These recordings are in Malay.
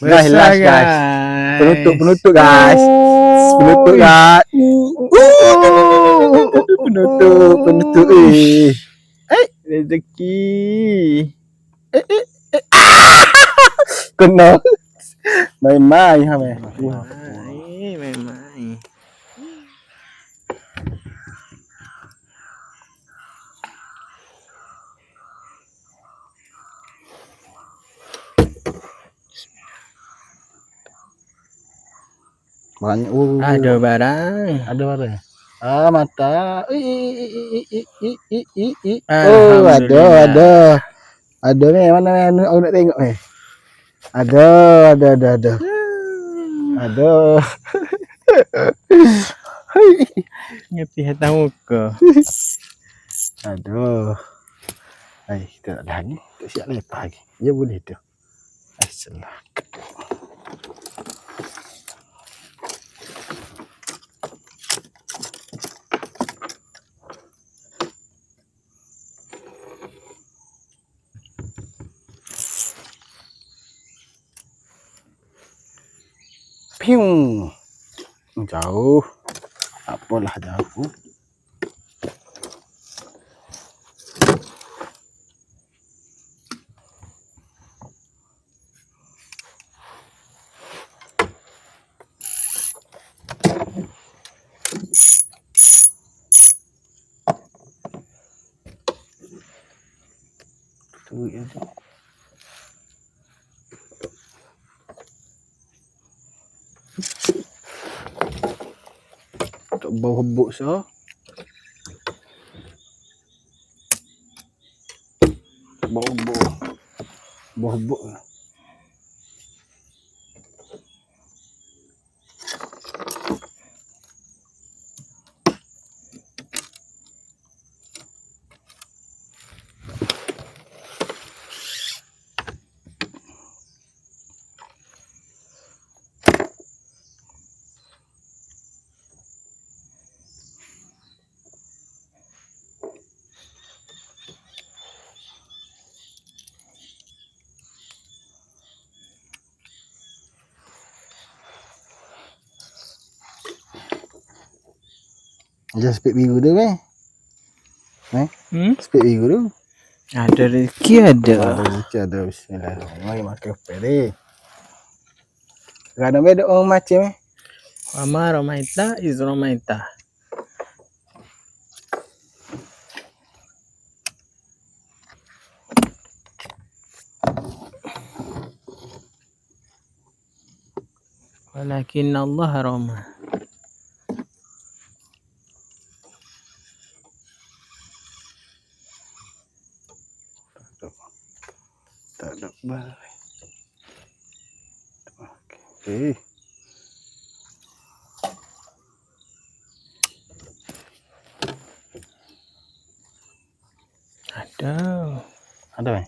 Guys, last guys. Penutup penutup guys. Penutup guys. Penutup penutup eh. Rezeki. Kena. Main-main ha meh. Banyak oh. Ada barang. Ada barang. Ah mata. I i i i i i i i i. Oh, ada ada. Ada ni mana ni aku nak tengok ni. Ada ada ada ada. Ada. Ngerti hata muka. Aduh. Hai, kita tak dah ni. Tak siap lepas lagi. Ya boleh tu. Asalah. Piung. Jauh. Apalah jauh. Ya. Tak bawabo siya. Bawabo. Bawabo. Bawabo. Macam spek biru tu meh. Hmm? Spek biru tu. Ada rezeki ada. Ada rezeki ada bismillah. Mari makan peri. Kadang ada orang macam eh. Wama romaita is romaita. Walakin Allah roma. Tak ada balai. Okey. Ada. Ada eh?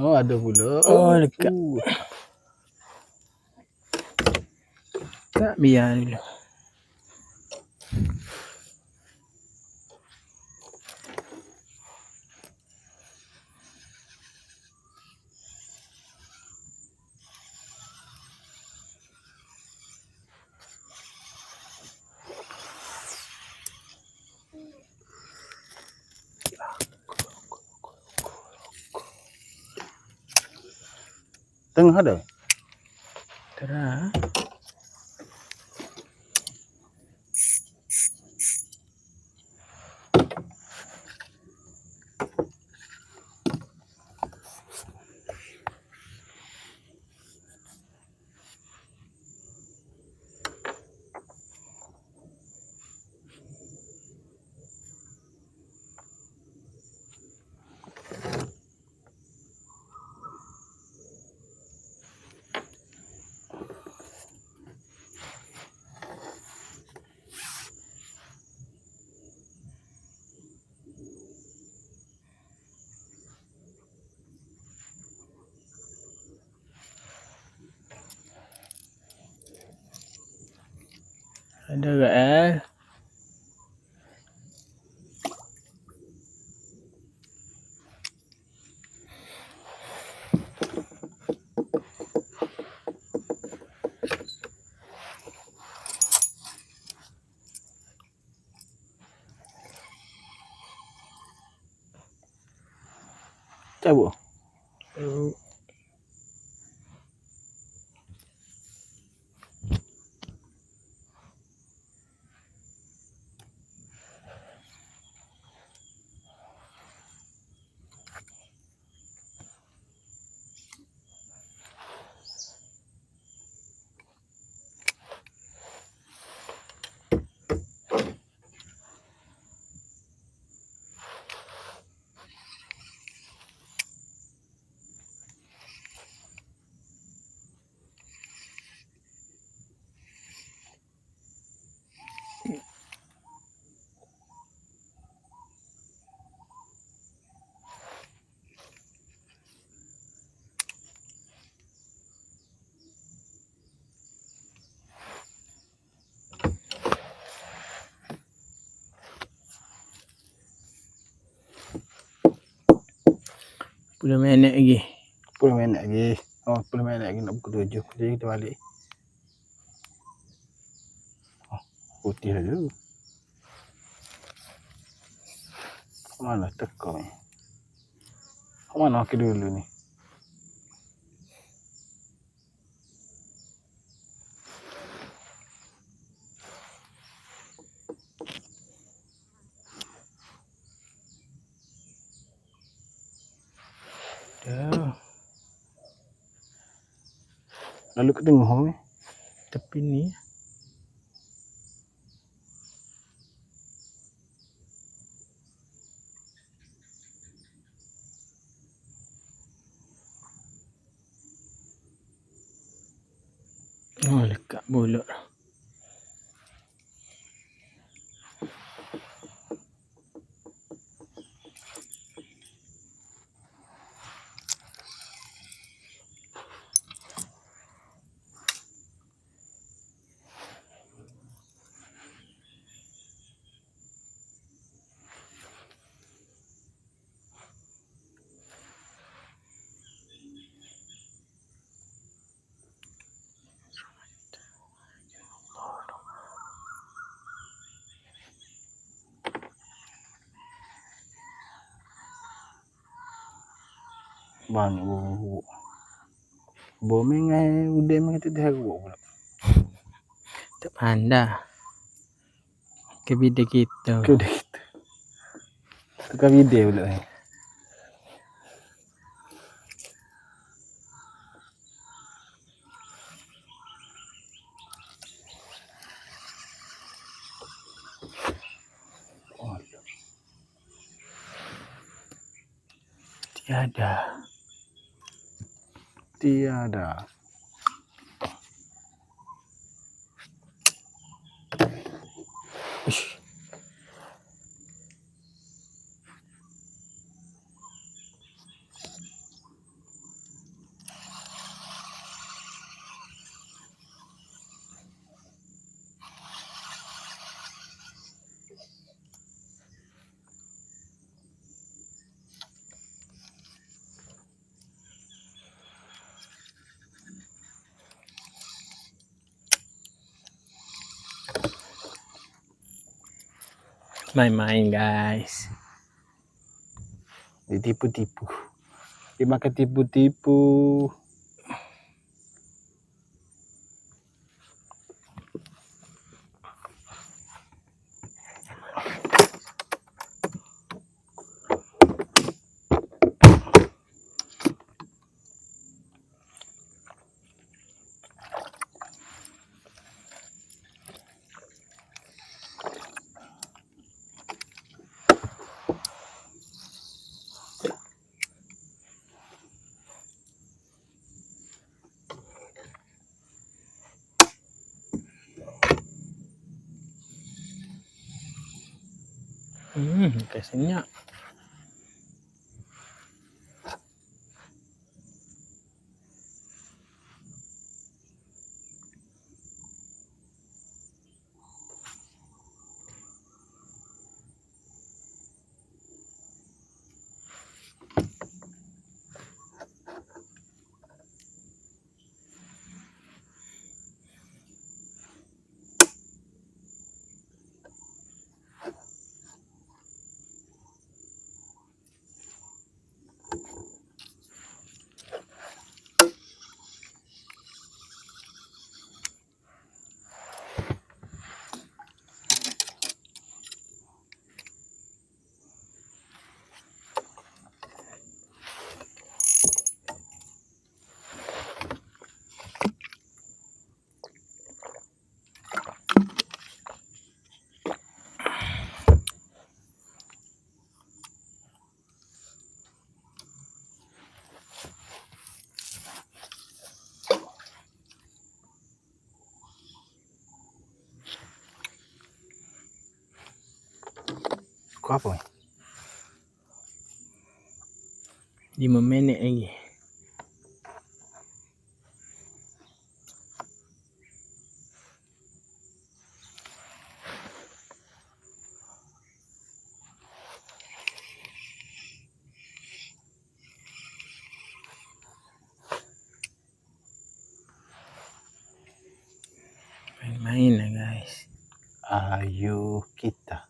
Oh, ada pula. Oh, dekat. Uh, Tak biar dulu. Tengah ada. Terah. Another air. Puluh minit lagi. Puluh minit lagi. Oh, puluh minit lagi nak pukul tujuh. Jadi kita balik. Oh, putih dulu. Mana tekong ni? Mana aku dulu ni? Lalu ke tengah ni. Tepi ni. Banyak buruk. Bome ngai udah memang kita dah buruk pula. Tak pandai. Kebida kita. Ke dah kita. Tukar video pula ni. Oh, Tiada. Tiada. Main-main guys. Ditipu-tipu. Dia makan tipu-tipu. Hmm, Kau apa? ni? 5 minit lagi. Main-main lah guys. Ayo kita.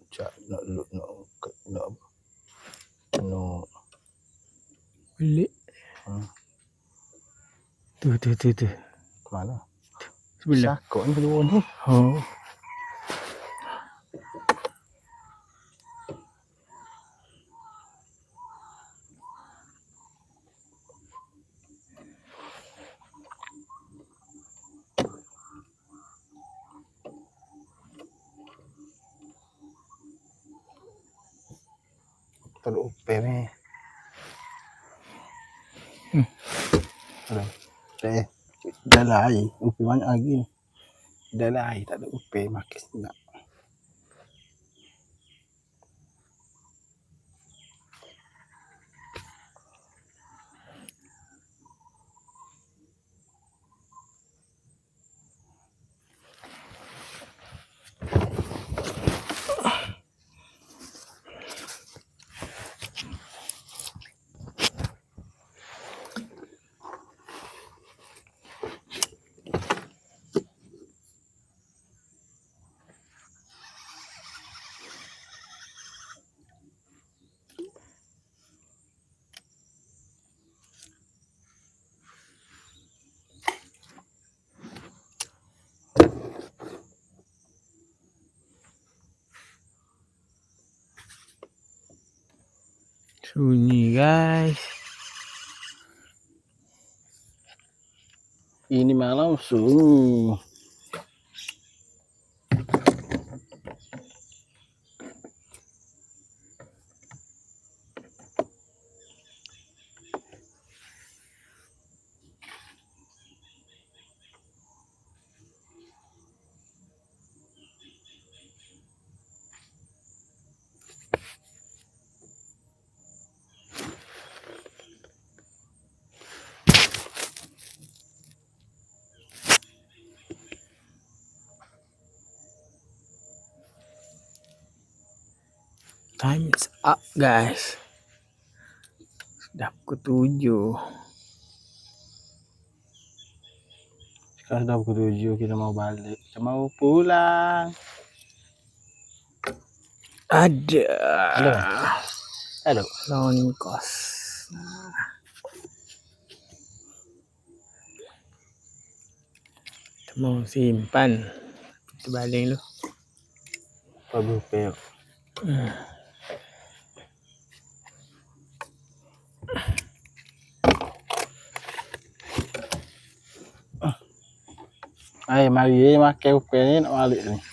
cak nak nak nak nak, nak apa? Nak Balik. Hmm. Tu tu tu tu. ke mana? Sebelah. Sakok ni keluar ni. Oh. Teluk upe ni. Hmm. Ada. Eh, dah lah air. Upe banyak lagi lah air, tak ada upe. Makin sedap. Sunyi guys. Ini malam sunyi. Up guys. Sudah pukul tujuh. Sekarang dah pukul tujuh, kita mau balik. Kita mau pulang. Ada. Ada? Hello. Lawan kos. Kita mau simpan. Kita baling dulu. Apa upe yuk? Ay, mari ye makan upe ni nak balik ni.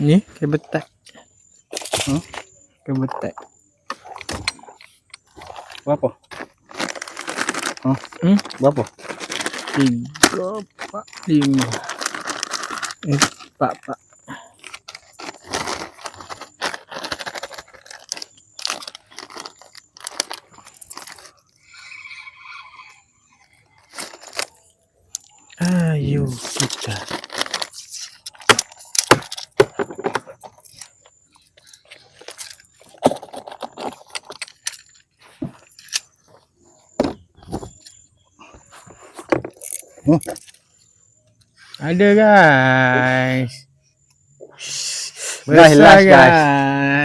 Ni kabel tak. Hmm? Kabel tak. Berapa? Hmm? Hmm? Berapa? Tiga, empat, lima. Empat, empat. Ayo kita. Hmm? Ada guys. Guys, Besar, last, guys.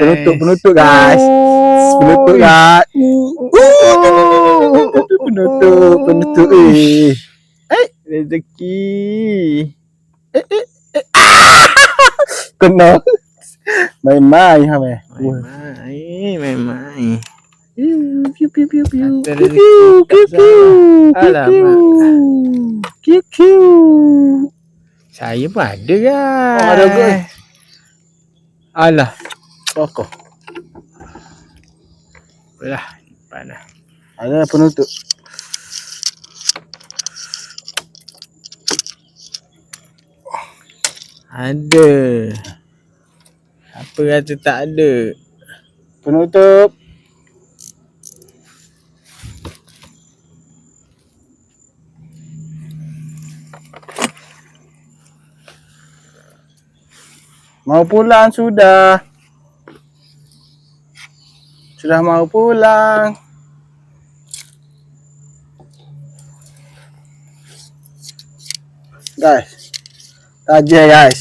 Penutup, penutup, guys. Penutup guys. Penutup, penutup. Eh, Rezeki. kena. Main-main ha meh. Main, main, main. Piu piu piu piu. Piu piu tak piu piu. Alamak. Piu piu. Saya pun ada guys. Oh, ada guys. Alah. Pokok. Alah. Panas. Ada penutup. Ada. Apa kata tak ada? Penutup. Mau pulang sudah. Sudah mau pulang. Guys. Taja guys.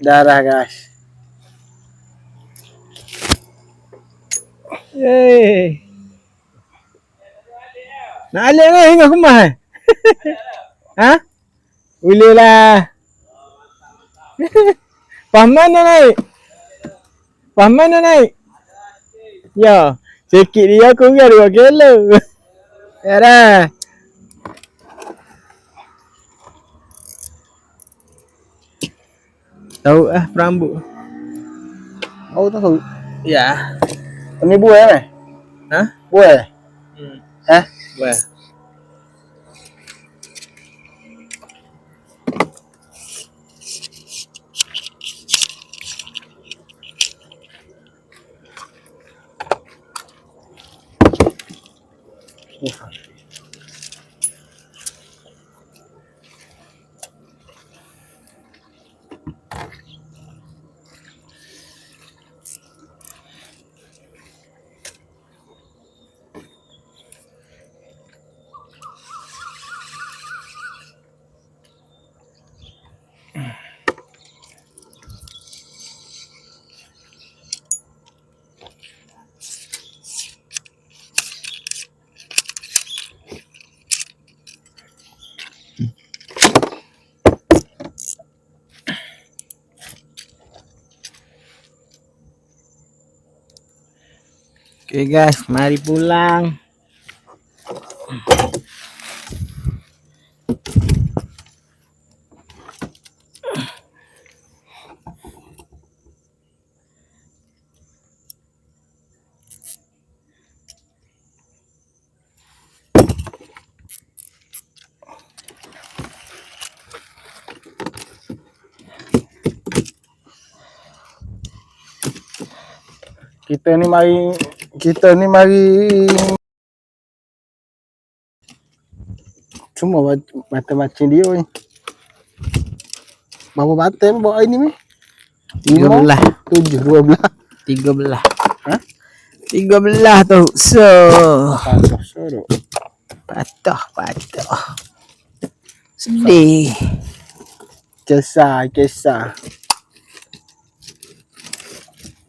Darah guys. Yeay. Nak alik kan hingga rumah eh? ha? Boleh lah. Fahman dah naik. Fahman dah naik. Ya. Sikit dia aku kan 2 kilo. ya dah. Tahu ah perambut. Oh tahu. Ya. Ini buah eh? Ha? Buah. Hmm. Eh? Wah. Okay guys, mari pulang. Kita ni mari kita ni mari semua bat- mata macam dia ni. Berapa batin bawa ini ni? Tiga belah. Tujuh, dua belah. Tiga belah. Ha? Tiga belah tu. So. Patah sorok. Patah, patah. Sedih. Kesah, kesah.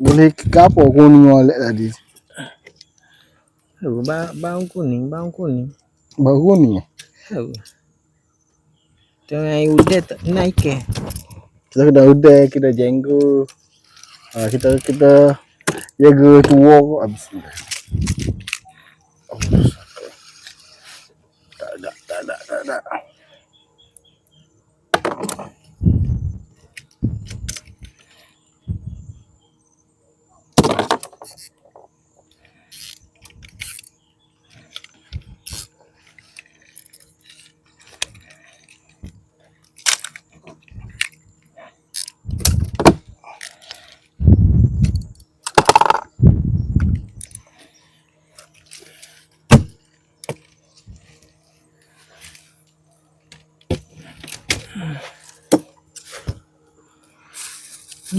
Boleh ke apa kuning oleh tadi? Oh, ba bawang kuning, bawang kuning. Baru kuning eh? Oh. Tengah udah tak naik ke? Kita kena udai, kita jenggu. Ha, kita kita jaga tua kok habis ni. Oh, tak ada, tak ada, tak ada.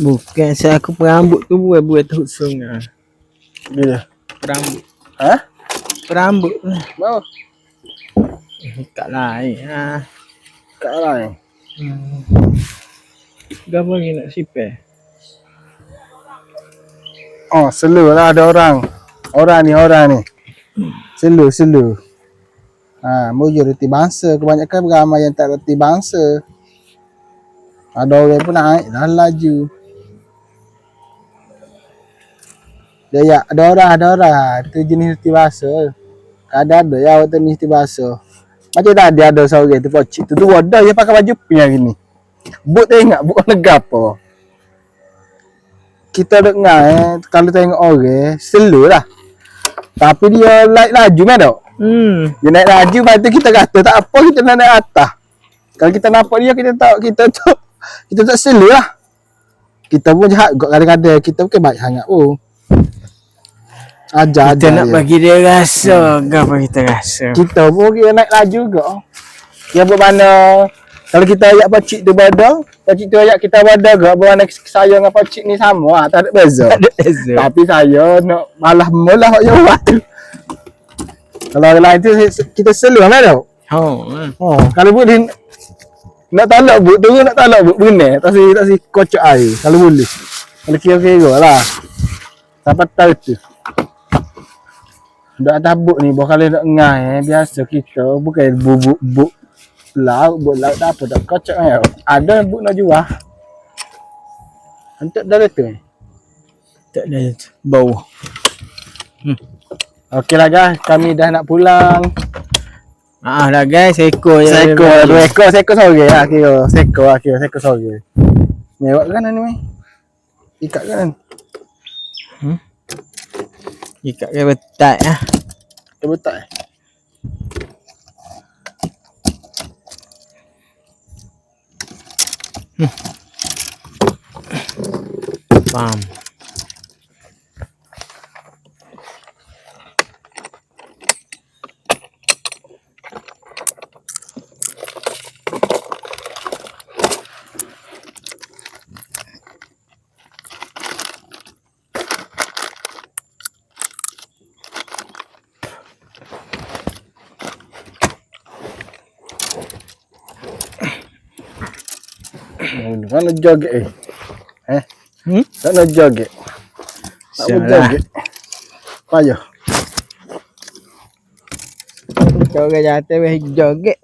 Bukan saya aku perambut tu buat buat tu sungai. Bila? Perambut. Ha? Perambut tu. Mau? Kat lain ha. Kat lain. Hmm. Gapo lagi nak sipeh? Oh, selu lah ada orang. Orang ni, orang ni. Selu, selu. Ha, mujur reti bangsa. Kebanyakan ramai yang tak reti bangsa. Ada orang pun naik dah laju. Dia ya, ada orang, ada orang. Itu jenis reti bangsa. Ada ada ya waktu ni reti bangsa. Macam tadi ada seorang tu pocik tu tu wadah dia pakai baju pink hari ni. Buk tengok, buk warna apa. Kita dengar eh, kalau tengok orang, selu lah. Tapi dia naik laju kan tak? Hmm. Dia naik laju, lepas tu kita kata tak apa kita nak naik atas. Kalau kita nampak dia, kita tak, kita tu, kita tak selu lah. Kita pun jahat kadang-kadang, kita bukan baik sangat pun. Ajar, Kita ajar nak dia. bagi dia rasa, gapo kita rasa. Kita pun kira naik laju juga. Dia bermana kalau kita ayat pacik tu bada, pacik tu ayat kita bada ke bermana saya dengan pacik ni sama ah, tak ada beza. Tak ada beza. Tapi saya nak malah mula hak yang buat tu. Kalau orang lain tu kita seluar lah tau. Oh. Oh, kalau boleh nak talak bu, tu nak talak bu benar, tak si tak si kocok air kalau boleh. Kalau kira-kira lah. Sampai tahu tu. Dak tabuk ni, bawa kali nak ngai eh. Biasa kita bukan bubuk buk laut, buk laut tak apa, tak kocok eh. Ada buk nak jual. Untuk dah tu eh. Tak ada bau. Okey lah guys, kami dah nak pulang. Ah dah guys, ekor je. Seko, dua ekor, seko sore lah kira. Seko lah kira, seko sore. Mewah kan ni? Ikat kan? Ikat ke betat ah. Dia betul eh? Faham. Oh, Mana joget eh? Eh? Hmm? Tak nak joget. Tak boleh Salah. joget. Payah. Kau orang jatuh weh joget.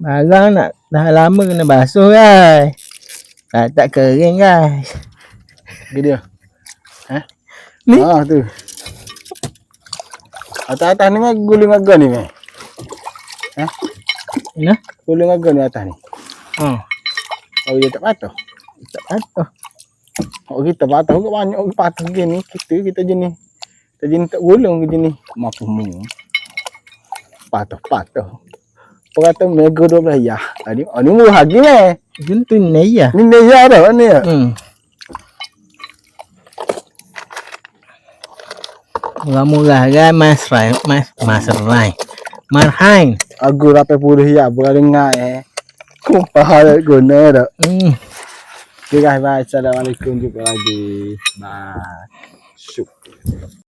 Barang nak dah lama kena basuh guys. Tak tak kering guys. Ni dia. Eh? Ni? Ah tu. Atas-atas ni meh guling agak ni meh. Nah. Guling agak ni atas ni. Oh, Kalau dia tak patah. tak patah. Oh kita patah juga banyak orang patah gini. Kita kita jenis. Kita jenis tak gulung ke jenis. Mampu mu. Patah patah. Perkata mega 12 ya. Tadi oh ni murah lagi meh. Jun tu ni ya. Ni ni ya dah ni. ya. Murah-murah kan mas Rai, mas mas Rai. Marhain. Aku 80 ya bukan dengar eh. Kau faham guna dah. Hmm. Okay guys, bye. Assalamualaikum. Jumpa lagi. Bye. Syuk.